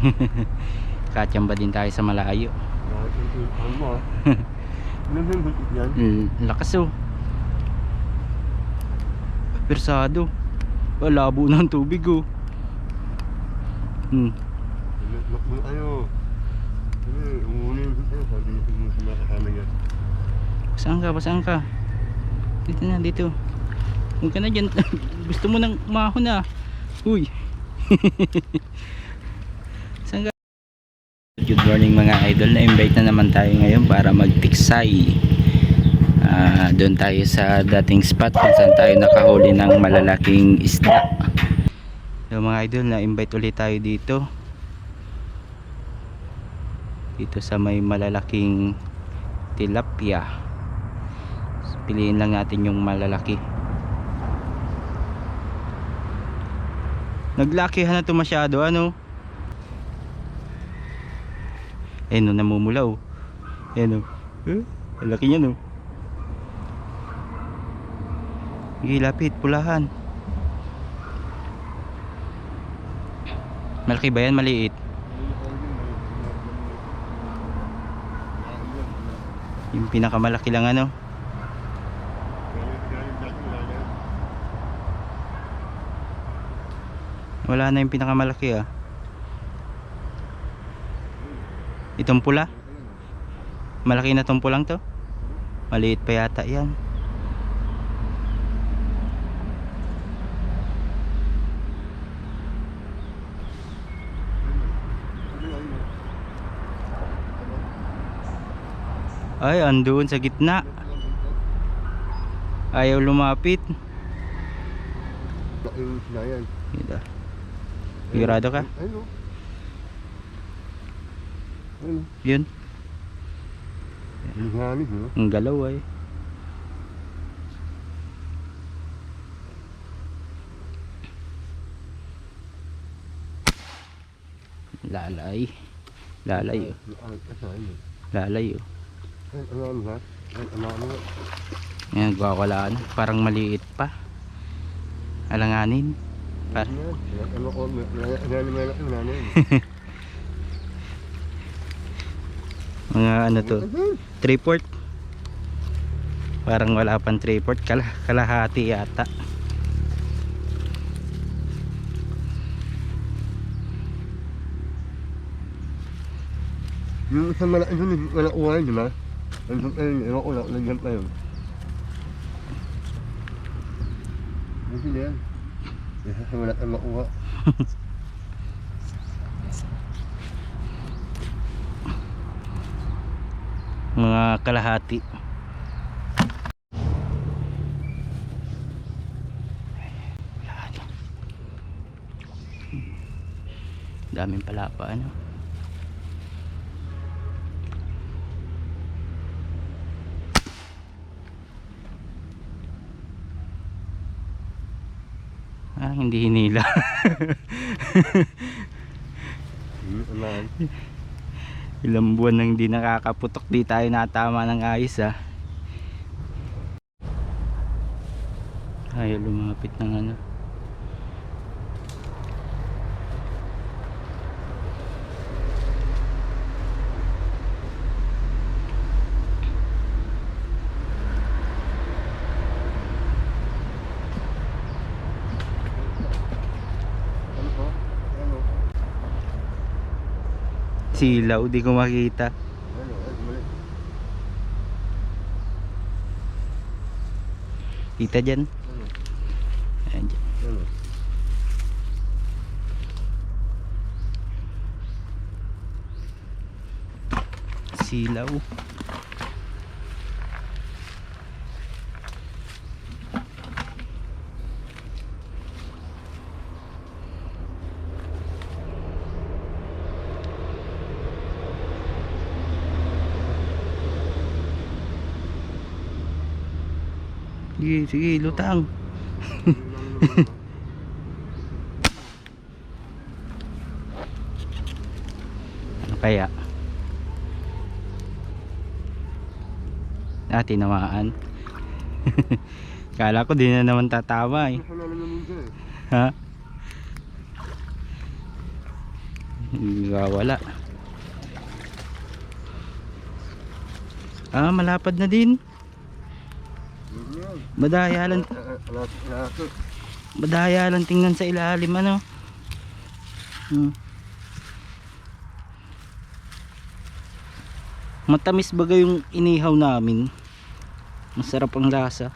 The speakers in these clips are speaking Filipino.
Katsamba din tayo sa malayo. Ah? Mm, lakas oh. Persado. Oh, labo ng tubig oh. Hmm. Saan ka? Saan ka? Dito na, dito. Huwag ka na dyan. Gusto mo nang umahon na. Uy. Morning mga idol. Na-invite na naman tayo ngayon para magtiksay. Ah, doon tayo sa dating spot kung saan tayo nakahuli ng malalaking isda. So mga idol, na-invite ulit tayo dito. Dito sa may malalaking tilapia piliin lang natin yung malalaki naglakihan na to masyado ano eh no namumulaw. Eh no. Eh, ang laki niya no. Sige, lapit, pulahan. Malaki ba yan, maliit. Yung pinakamalaki lang ano? Wala na yung pinakamalaki ah. Itong pula? Malaki na tong pulang to? Maliit pa yata yan. Ay, andun sa gitna. Ayaw lumapit. Laki yung sinayan. Ito. Sigurado ka? Ayun. Ayun o. Yun. Ang galaw ay. Lalay. Lalay oh. Lalay oh. Ano ano ano ano? Ayan, gwawalaan. Parang maliit pa. Alanganin. Par Ano yan? Ano ko? Nalimelak yung nanay. Mga ano to. Triport. Parang wala pang triport. Kala kalahati yata. Yung isang malaki doon, wala uwan, di ba? Pa yun, ewan ko lang, nandiyan pa yun. Ano sila yan? Isa sa wala kang makuha. Mga kalahati. Daming palapa ano. Ah, hindi hinila. Ilang buwan nang di nakakaputok di tayo natama ng ayos ah. Ayaw lumapit ng. Ano po? Ano? Silaw, di ko makita. Kita dyan. Ayan dyan. Silaw. Sige, sige, lutang. Ano kaya? Ah, tinamaan. Kala ko di na naman tatama eh. Ha? wala ah malapad na din madaya lang. Madaya lang tingnan sa ilalim ano? Hmm. matamis baga yung inihaw namin? Masarap ang lasa.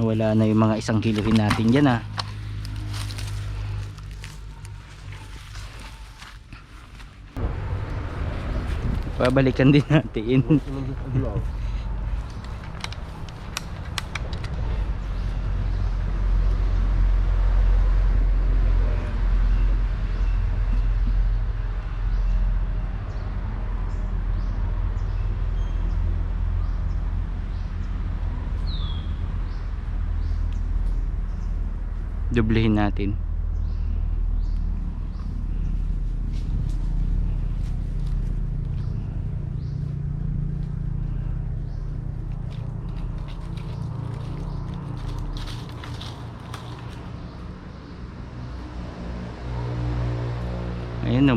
Wala na yung mga isang kilohin natin dyan ah babalikan din natin. Doblehin natin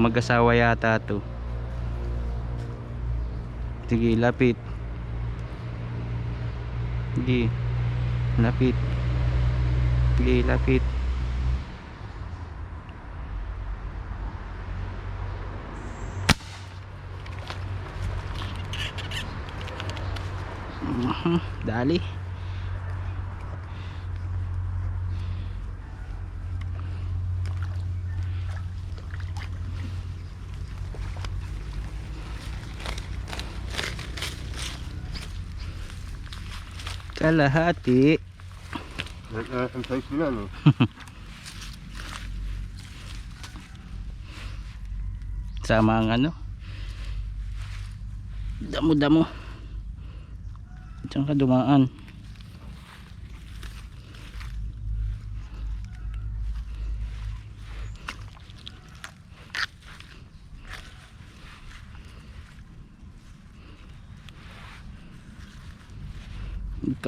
mag-asawa yata to. Sige lapit. Sige lapit. Sige lapit. Mhm, dali kalahati. Ang size nila, no? sama ang ano? Damo damo diyan ka dumaan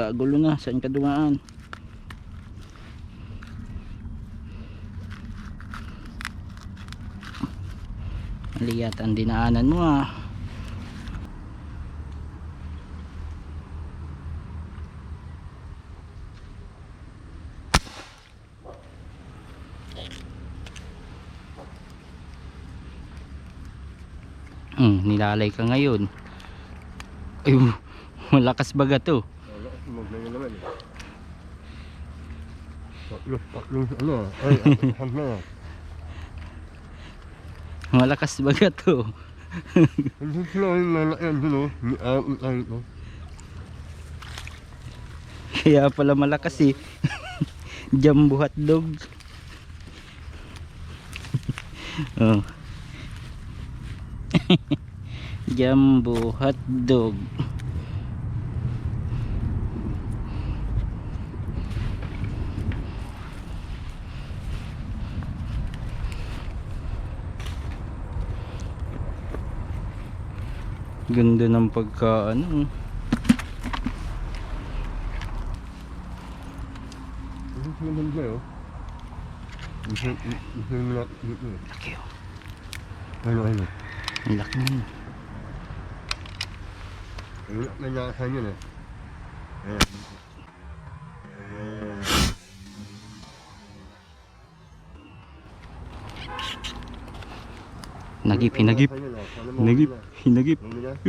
kagulo na saan ka dumaan mali yata ang dinaanan mo ah Hmm, nilalay ka ngayon. Ay, malakas baga to. Wala, maglayo naman, eh. Tatlo, tatlong, ano, ay, baga to. Hindi sila yung lalakyan dun, oh. Ni Aam tayo ito. Kaya pala malakas eh. Jumbo hotdog. oh. Jumbo hotdog. Ganda ng pagka ano. Laki. Ano, ano. Ang laki nun. Wala na nakasan yun, eh. Ayan. Hinagip, hinagip. Hinagip.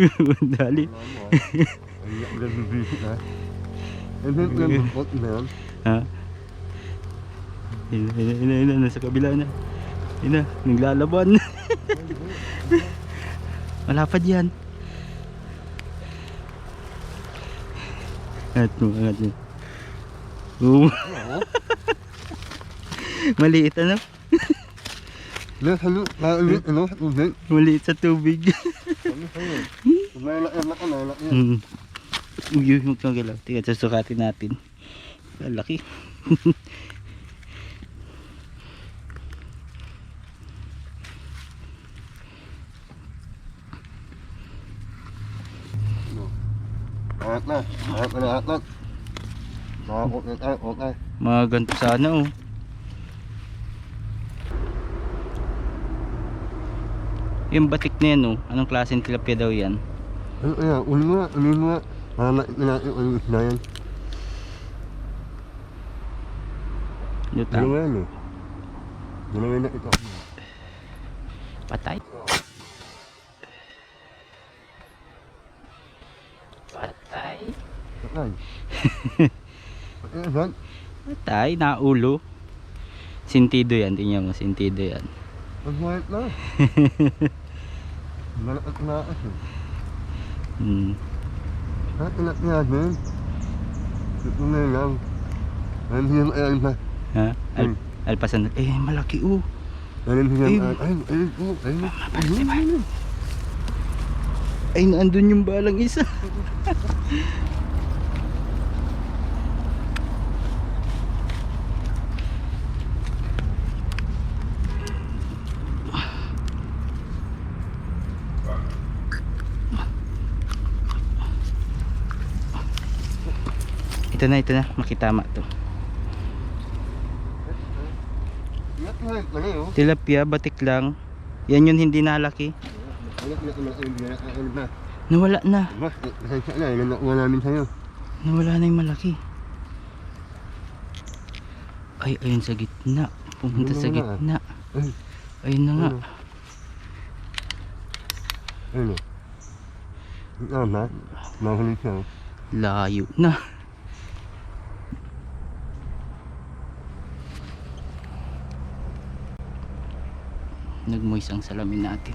Dali. Ano? Ha? Ina, ina, ina, ina, nasa kabila na. Ina, naglalaban. Malapad yan. At angat mo. Oo. Maliit ano? Maliit sa tubig. Ano sa'yo? Kung may laki na ka, nalaki yan. Hmm. Uy, huwag kang galaw. Tingnan, susukatin natin. Ang laki. Angat na, angat na, angat na. Mga ganito sana oh. Yung batik na yan oh. Anong klaseng tilapia daw yan? Ano kaya, uli mo nga, uli mo nga. Para natin ano isda yan. Lutang. Dalawa yan eh. Dalawa na ito. Patay. Patay. Patay. Patay? Patay, naulo. Sintido yan, tingnan mo, sintido yan. Pag-white na. Malakas na kasi. Hmm. Ha, tinak niya din. Ito na lang. Ayun siya ayun pa. Ha? Al Hmm. alpasan. Eh, malaki oh. Ayun siya Ayun. ayun. Ayun, ayun po. Ayun. Ayun, ayun. Ay, naandun yung balang isa. Ito na, ito na. Makitama to. Tilapia, batik lang. Yan yun hindi nalaki. Na. Nawala na. Mas, pasensya na, yun ang nakuha namin sa'yo. Nawala na yung malaki. Ay, ayun sa gitna. Pumunta sa gitna. Ayun. Na nga. Ayun. Na. Layo na. Nagmoist ang salamin natin.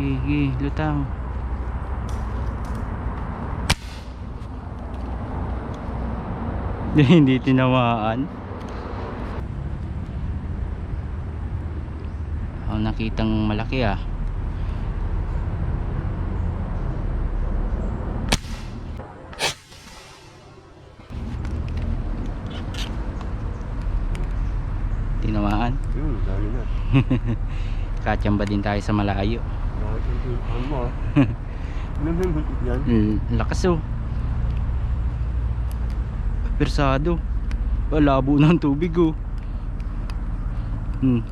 Higi, lutang. Hindi tinamaan. Ako nakitang malaki ah. Tinamaan. Yun, dali na. Katsamba din tayo sa malayo. Ah? L- lakas oh. Persado. Ah, labo ng tubig oh. Hmm.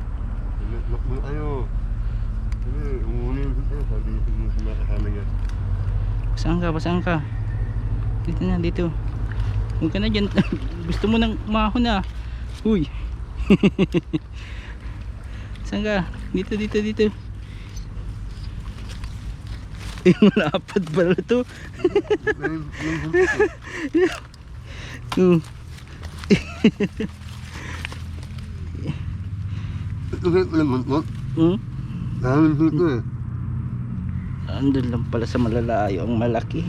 Niya. Saan ka? Saan ka? Dito na, dito. Huwag ka na dyan. Gusto mo nang umahon na. Uy. Saan ka? Dito, dito, dito. Eh, malapad pala to. Ito kayo pala buntot. hmm? Dami dito eh. Andun lang pala sa malalayo ang malaki.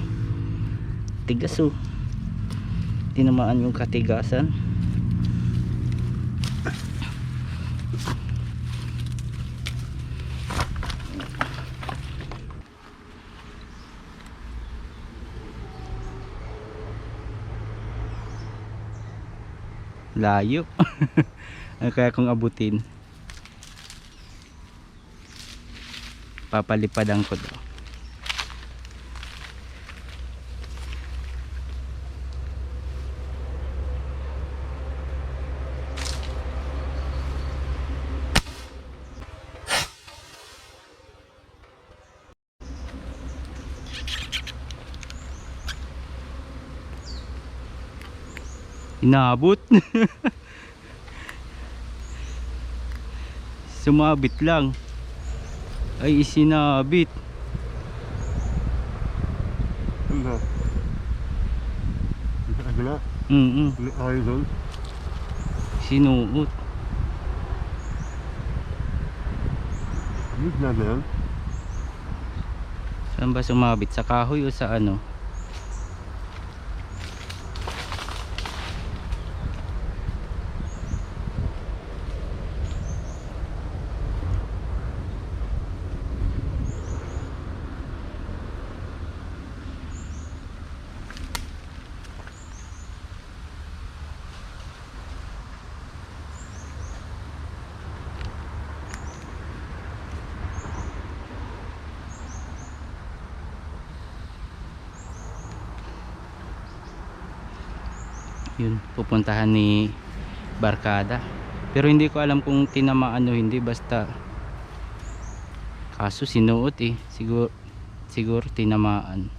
Tigas oh. Tinamaan yung katigasan. Layo. Kaya kung abutin? Papalipadan ko daw. Inabot. Sumabit lang. Ay isinabit. Na? Sa kabila. Mm, -mm. Ayaw doon. Sinuot. Yung na na yan. Saan ba sumabit? Sa kahoy o sa ano? Yun pupuntahan ni Barkada. Pero hindi ko alam kung tinamaan o hindi basta kaso sinuot eh. Siguro siguro tinamaan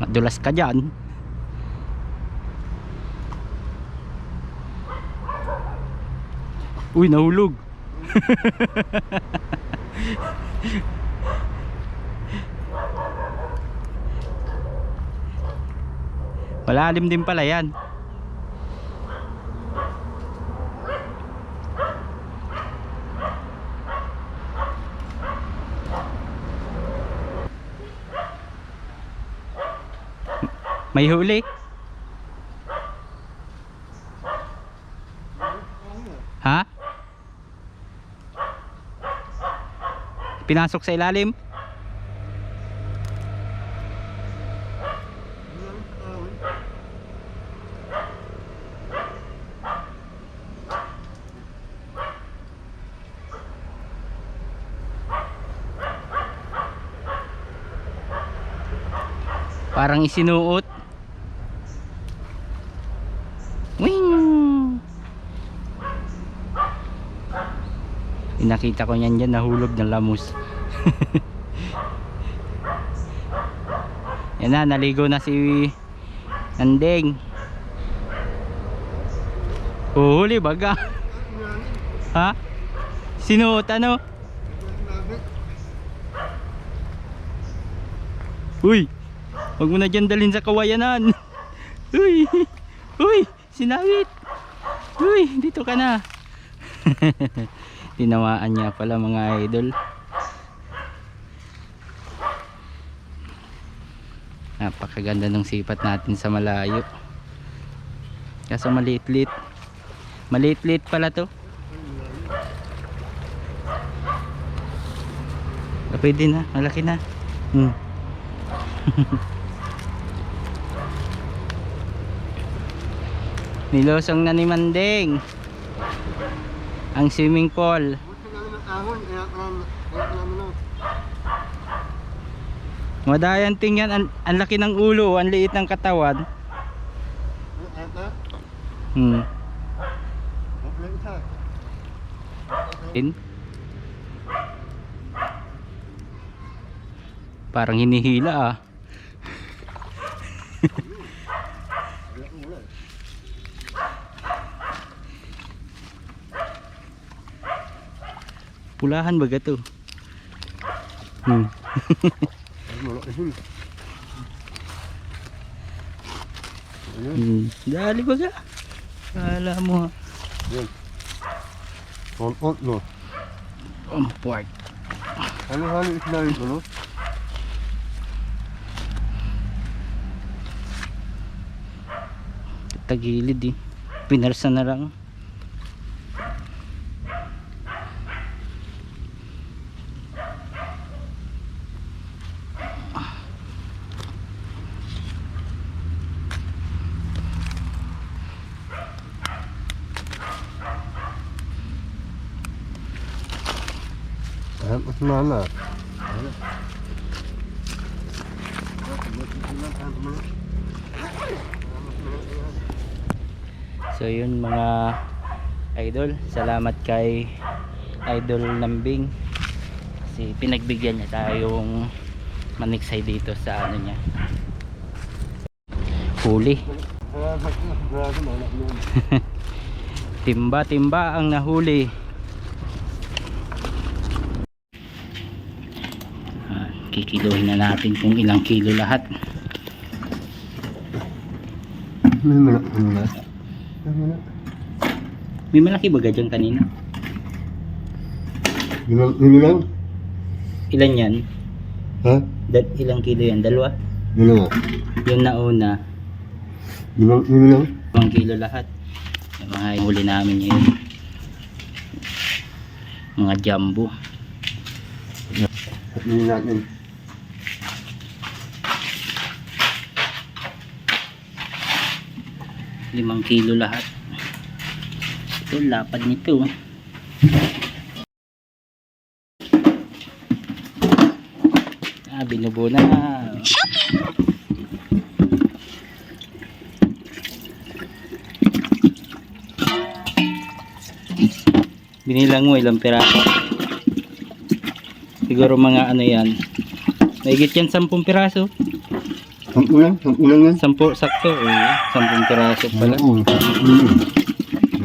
madulas ka dyan. Uy nahulog. Malalim din pala yan may huli. Ha? Pinasok sa ilalim. Parang isinuot Pinakita ko niyan dyan nahulog ng lamus. Yan na, naligo na si Andeng. Uhuli baga. ha? Sinuot ano? Uy! Huwag mo na dyan dalhin sa kawayanan. Uy! Uy! Sinawit! Uy! Dito ka na. Tinawaan niya pala mga idol. Napakaganda ng sipat natin sa malayo. Kaso maliit-lit. Maliit-lit pala to. Pwede na, malaki na. Hmm. Nilosong na ni Mandeng ang swimming pool. Madayan tingnan ang, ang laki ng ulo, ang liit ng katawan. Ata, Hmm. In. Parang hinihila ah. Wala ko wala. Pulahan ba gato? Hmm. Hmm. Dali ba ga? Kala mo ha. yan. On on no. Ang pork. Ano hali isinayin ko no? Tagilid eh. Pinarsa na lang. Mas mana. So yun mga idol, salamat kay Idol Lambing kasi pinagbigyan niya tayong maniksay dito sa ano niya. Huli. Timba timba ang nahuli. Kikiluhin na natin kung ilang kilo lahat. May mana, may malaki baga dyan kanina? Limang, limang? Ilan yan? Ha? Dal- ilang kilo yan? Dalawa? Dalawa. Yung nauna, Limang, limang? Ibang kilo lahat. Yung mga huli namin ngayon. Mga jumbo. Sabihin natin. Limang kilo lahat. Ito lapad nito. Ah binubo na. Binilang mo ilang piraso. Siguro mga ano yan. Mahigit yan 10 piraso. Sampu lang, sampu lang yan. 10 sakto. Oo, 10 piraso pala. Oo,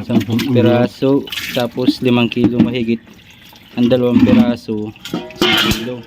sampu lang. 10 piraso tapos 5 kilo mahigit ang dalawang piraso 1 kilo